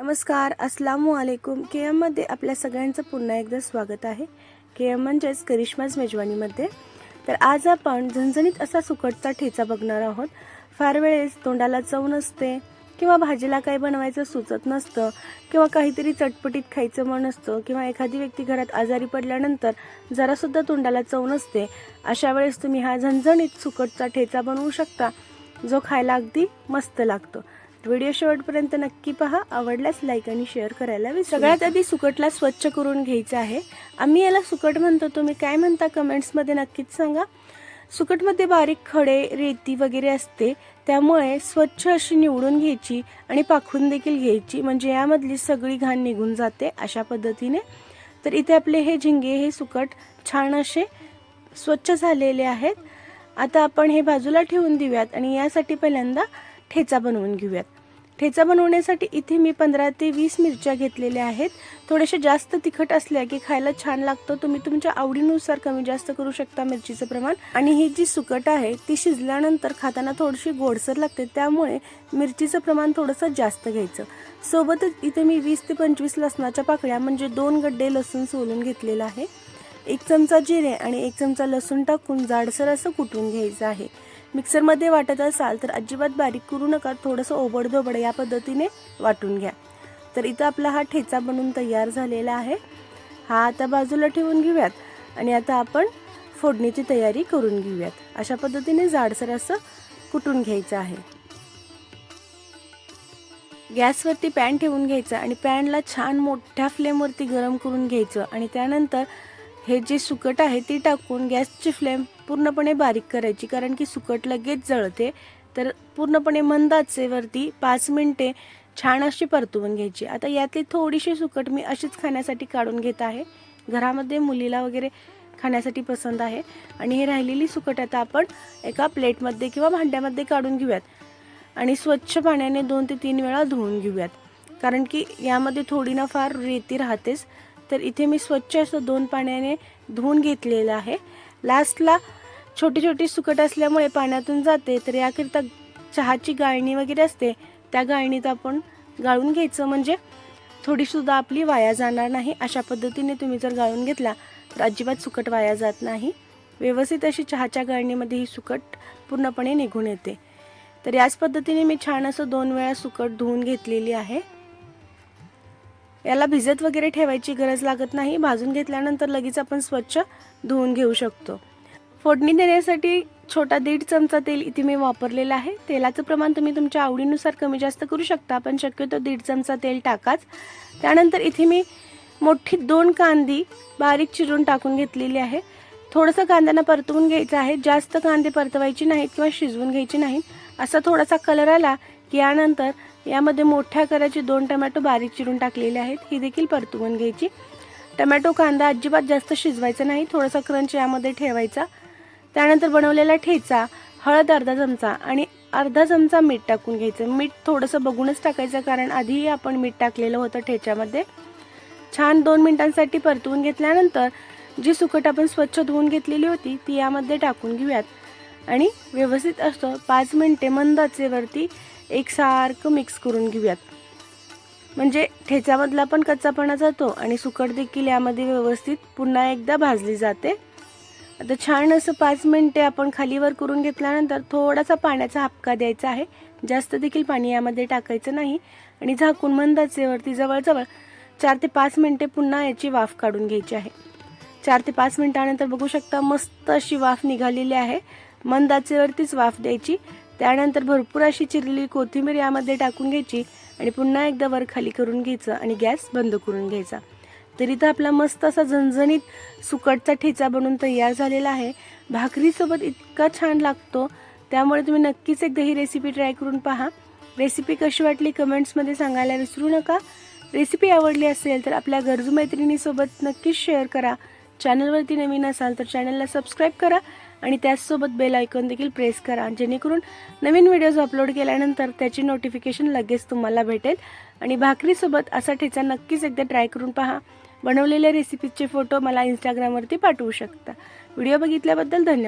नमस्कार अस्लामू वालेकुम के एममध्ये आपल्या सगळ्यांचं पुन्हा एकदा स्वागत आहे. के एम म्हणजेच करिश्माज मेजवानीमध्ये. तर आज आपण झणझणीत असा सुकटचा ठेचा बघणार आहोत. फार वेळेस तोंडाला चव नसते किंवा भाजीला काही बनवायचं सुचत नसतं किंवा काहीतरी चटपटीत खायचं मन असतं किंवा एखादी व्यक्ती घरात आजारी पडल्यानंतर जरासुद्धा तोंडाला चव नसते अशा वेळेस तुम्ही हा झणझणीत सुकटचा ठेचा बनवू शकता जो खायला अगदी मस्त लागतो. व्हिडिओ शेवटपर्यंत नक्की पहा. आवडल्यास लाईक आणि शेअर करायला विसरू सगळ्यात आधी सुकटला स्वच्छ करून घ्यायचं आहे. आम्ही याला सुकट म्हणतो. तुम्ही काय म्हणता कमेंट्समध्ये नक्कीच सांगा. सुकटमध्ये बारीक खडे रेती वगैरे असते. त्यामुळे स्वच्छ अशी निवडून घ्यायची आणि पाखून देखील घ्यायची. म्हणजे यामधली सगळी घाण निघून जाते अशा पद्धतीने. तर इथे आपले हे झिंगे हे सुकट छान असे स्वच्छ झालेले आहेत. आता आपण हे बाजूला ठेवून देऊयात आणि यासाठी पहिल्यांदा ठेचा बनवून घेऊयात. ठेचा बनवण्यासाठी इथे मी पंधरा ते वीस मिरच्या घेतलेल्या आहेत. थोड्याशा जास्त तिखट असल्या की खायला छान लागतं. तुम्ही तुमच्या आवडीनुसार कमी जास्त करू शकता मिरचीचं प्रमाण. आणि ही जी सुकट आहे ती शिजल्यानंतर खाताना थोडीशी गोडसर लागते. त्यामुळे मिरचीचं प्रमाण थोडंसं जास्त घ्यायचं. सोबतच इथे मी वीस ते पंचवीस लसणाच्या पाकळ्या म्हणजे दोन गड्डे लसूण सोलून घेतलेला आहे. एक चमचा जिरे आणि एक चमचा लसूण टाकून जाडसर असं कुटून घ्यायचं आहे. मिक्सरमध्ये वाटत असाल तर अजिबात बारीक करू नका थोडंसं ओबडधोबड या पद्धतीने वाटून घ्या. तर इथं आपला हा ठेचा बनून तयार झालेला आहे. हा आता बाजूला ठेवून घेऊयात आणि आता आपण फोडणीची तयारी करून घेऊयात. अशा पद्धतीने जाडसर असं कुटून घ्यायचं आहे. गॅसवरती पॅन ठेवून घ्यायचं आणि पॅनला छान मोठ्या फ्लेमवरती गरम करून घ्यायचं आणि त्यानंतर हे जे सुकट आहे ती टाकून गॅसची फ्लेम पूर्णपणे बारीक करायची कारण की सुकट लगेच जळते. तर पूर्णपणे मंदाचेवरती पाच मिनटे छान अशी परतवून घ्यायची. आता यातली थोडीशी सुकट मी अशीच खाण्यासाठी काढून घेत आहे. घरामध्ये मुलीला वगैरे खाण्यासाठी पसंत आहे. आणि हे राहिलेली सुकट आता आपण एका प्लेटमध्ये किंवा भांड्यामध्ये काढून घेऊयात. आणि स्वच्छ पाण्याने दोन ते तीन वेळा धुवून घेऊयात. कारण की यामध्ये थोडी ना फार रेती राहतेच. तर इथे मी स्वच्छ असं दोन पाण्याने धुवून घेतलेलं आहे. लास्टला छोटी छोटी सुकट असल्यामुळे पाण्यातून जाते तर याकरिता चहाची गाळणी वगैरे असते त्या गाळणीत आपण गाळून घ्यायचं. म्हणजे थोडीसुद्धा आपली वाया जाणार नाही अशा पद्धतीने तुम्ही जर गाळून घेतला तर अजिबात सुकट वाया जात नाही. व्यवस्थित अशी चहाच्या गाळणीमध्ये ही सुकट पूर्णपणे निघून येते. तर याच पद्धतीने मी छान असं दोन वेळा सुकट धुवून घेतलेली आहे. याला भिजत वगैरे ठेवायची गरज लागत नाही. भाजून घेतल्यानंतर लगेच आपण स्वच्छ धुवून घेऊ शकतो. फोडणी देण्यासाठी छोटा दीड चमचा तेल इथे मी वापरलेलं आहे. तेलाचं प्रमाण तुम्ही तुमच्या आवडीनुसार कमी जास्त करू शकता पण शक्यतो दीड चमचा तेल टाकाच. त्यानंतर इथे मी मोठी दोन कांदी बारीक चिरून टाकून घेतलेली आहे. थोडंसं कांद्यांना परतवून घ्यायचं आहे. जास्त कांदे परतवायचे नाहीत किंवा शिजवून घ्यायचे नाहीत. असा थोडासा कलर आला यानंतर यामध्ये मोठ्या आकाराचे दोन टमॅटो बारीक चिरून टाकलेले आहेत. ही देखील परतवून घ्यायची. टमॅटो कांदा अजिबात जास्त शिजवायचा नाही. थोडासा क्रंच यामध्ये ठेवायचा. त्यानंतर बनवलेला ठेचा हळद अर्धा चमचा आणि अर्धा चमचा मीठ टाकून घ्यायचं. मीठ थोडंसं बघूनच टाकायचं कारण आधीही आपण मीठ टाकलेलं होतं ठेच्यामध्ये. छान दोन मिनिटांसाठी परतवून घेतल्यानंतर जी सुकट आपण स्वच्छ धुवून घेतलेली होती ती यामध्ये टाकून घेऊयात. आणि व्यवस्थित असं पाच मिनटे मंदाचेवरती एकसारखं मिक्स करून घेऊयात. म्हणजे ठेच्यामधला पण कच्चापणा जातो आणि सुकट देखील यामध्ये व्यवस्थित पुन्हा एकदा भाजली जाते. आता छान असं पाच मिनटे आपण खालीवर करून घेतल्यानंतर थोडासा पाण्याचा हापका द्यायचा आहे. जास्त देखील पाणी यामध्ये टाकायचं नाही आणि झाकून मंदाचेवरती जवळजवळ चार ते पाच मिनटे पुन्हा याची वाफ काढून घ्यायची आहे. चार ते पाच मिनटानंतर बघू शकता मस्त अशी वाफ निघालेली आहे. मंदाचेवरतीच वाफ द्यायची. त्यानंतर भरपूर अशी चिरलेली कोथिंबीर यामध्ये टाकून घ्यायची आणि पुन्हा एकदा वर खाली करून घ्यायचं आणि गॅस बंद करून घ्यायचा. तर इथं आपला मस्त असा झणझणीत सुकटचा ठेचा बनून तयार झालेला आहे. भाकरीसोबत इतका छान लागतो त्यामुळे तुम्ही नक्कीच एकदा ही रेसिपी ट्राय करून पहा. रेसिपी कशी वाटली कमेंट्समध्ये सांगायला विसरू नका. रेसिपी आवडली असेल तर आपल्या गरजू मैत्रिणीसोबत नक्कीच शेअर करा. चॅनलवरती नवीन असाल तर चॅनलला सबस्क्राईब करा. आणि त्याचसोबत बेल आयकॉन देखील प्रेस करा. जेणेकरून नवीन व्हिडिओज अपलोड केल्यानंतर त्याची नोटिफिकेशन लगेच तुम्हाला भेटेल. आणि भाकरीसोबत असा ठेचा नक्कीच एकदा ट्राय करून पहा. बनवलेल्या रेसिपीजचे फोटो मला इंस्टाग्रामवरती पाठवू शकता. व्हिडिओ बघितल्याबद्दल धन्यवाद.